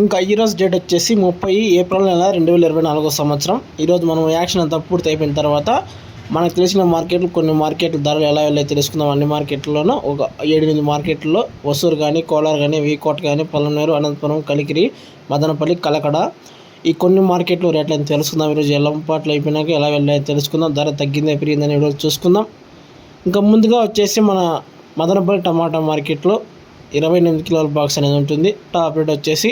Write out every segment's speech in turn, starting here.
ఇంకా ఈరోజు డేట్ వచ్చేసి ముప్పై ఏప్రిల్ నెల రెండు వేల ఇరవై నాలుగో సంవత్సరం. ఈరోజు మనం యాక్షన్ అంతా పూర్తి అయిపోయిన తర్వాత మనకు తెలిసిన మార్కెట్లు కొన్ని మార్కెట్ల ధరలు ఎలా వెళ్ళాయి తెలుసుకుందాం అన్ని మార్కెట్లలోనూ ఒక ఏడెనిమిది మార్కెట్లలో వసూరు కానీ కోలార్ కానీ వీకోట్ కానీ పల్లమనేరు అనంతపురం కలికిరి మదనపల్లి కలకడ ఈ కొన్ని మార్కెట్లు రేట్లను తెలుసుకుందాం. ఈరోజు ఎల్లంపాట్లు అయిపోయినాక ఎలా వెళ్ళాయో తెలుసుకుందాం ధర తగ్గిందే పెరిగిందని ఈరోజు చూసుకుందాం. ఇంకా ముందుగా వచ్చేసి మన మదనపల్లి టమాటా మార్కెట్లో ఇరవై ఎనిమిది కిలోల బాక్స్ అనేది ఉంటుంది. టాప్ రేట్ వచ్చేసి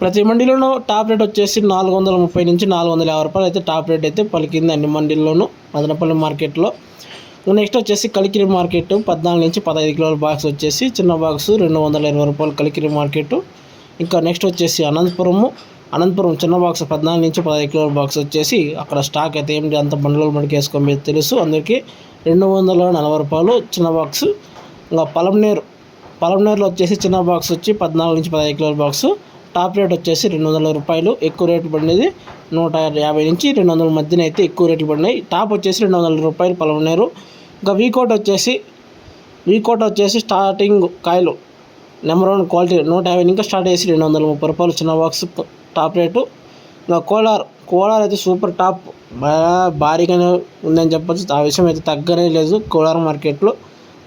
ప్రతి మండీలోనూ టాప్ రేట్ వచ్చేసి నాలుగు వందల ముప్పై నుంచి నాలుగు వందల యాభై రూపాయలు అయితే టాప్ రేట్ అయితే పలికింది అన్ని మండీల్లోనూ మదనపల్లి మార్కెట్లో. నెక్స్ట్ వచ్చేసి కలికిరి మార్కెట్ పద్నాలుగు నుంచి పదహైదు కిలోల బాక్స్ వచ్చేసి చిన్న బాక్స్ రెండు వందల ఇరవై రూపాయలు కలికిరి మార్కెట్. ఇంకా నెక్స్ట్ వచ్చేసి అనంతపురము అనంతపురం చిన్న బాక్స్ పద్నాలుగు నుంచి పదహైదు కిలోల బాక్స్ వచ్చేసి అక్కడ స్టాక్ అయితే ఏంటి అంత బండ్లలో మడికి వేసుకోమని తెలుసు. అందరికీ రెండు వందల నలభై రూపాయలు చిన్న బాక్స్. ఇంకా పలంనేరు పలంనేరులో వచ్చేసి చిన్న బాక్స్ వచ్చి పద్నాలుగు నుంచి పదహైదు కిలోల బాక్సు. టాప్ రేట్ వచ్చేసి రెండు వందల రూపాయలు. ఎక్కువ రేటు పడినది నూట యాభై నుంచి రెండు వందల మధ్యన అయితే ఎక్కువ రేట్లు పడినాయి. టాప్ వచ్చేసి రెండు వందల రూపాయలు పలమనేరు ఇంకా వీకోట్ వచ్చేసి వీకోట్ వచ్చేసి స్టార్టింగ్ కాయలు నెంబర్ వన్ క్వాలిటీ నూట యాభై ఇంకా స్టార్ట్ చేసి రెండు వందల ముప్పై రూపాయలు చిన్న బాక్స్ టాప్ రేటు. ఇంకా కోలార్ కోలార్ అయితే సూపర్ టాప్. బాగా భారీగానే ఉందని చెప్పచ్చు. ఆ విషయం అయితే తగ్గనే లేదు కోలార్ మార్కెట్లో.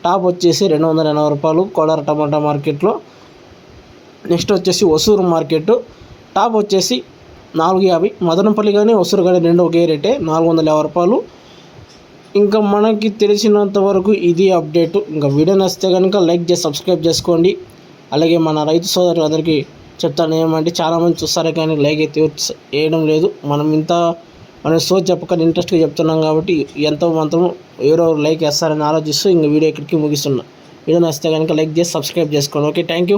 టాప్ వచ్చేసి రెండు వందల ఎనభై రూపాయలు కోలార్ టమాటా మార్కెట్లో. నెక్స్ట్ వచ్చేసి ఒసూరు మార్కెట్. టాప్ వచ్చేసి నాలుగు యాభై. మదనపల్లి కానీ ఒసూరు కానీ రెండు ఒకే రేటే నాలుగు వందల యాభై రూపాయలు. ఇంకా మనకి తెలిసినంత వరకు ఇది అప్డేట్. ఇంకా వీడియో నచ్చితే కనుక లైక్ చేసి సబ్స్క్రైబ్ చేసుకోండి. అలాగే మన రైతు సోదరులు అందరికీ చెప్తాను ఏమంటే చాలామంది చూస్తారే కానీ లైక్ అయితే వేయడం లేదు. మనం ఇంత మనం సో చెప్పకుండా ఇంట్రెస్ట్గా చెప్తున్నాం కాబట్టి ఎంతో మంత్రం ఎవరో లైక్ వేస్తారని ఆలోచిస్తూ ఇంకా వీడియో ఇక్కడికి ముగిస్తున్నా. వీడియో నచ్చితే కనుక లైక్ చేసి సబ్స్క్రైబ్ చేసుకోండి. Okay thank you.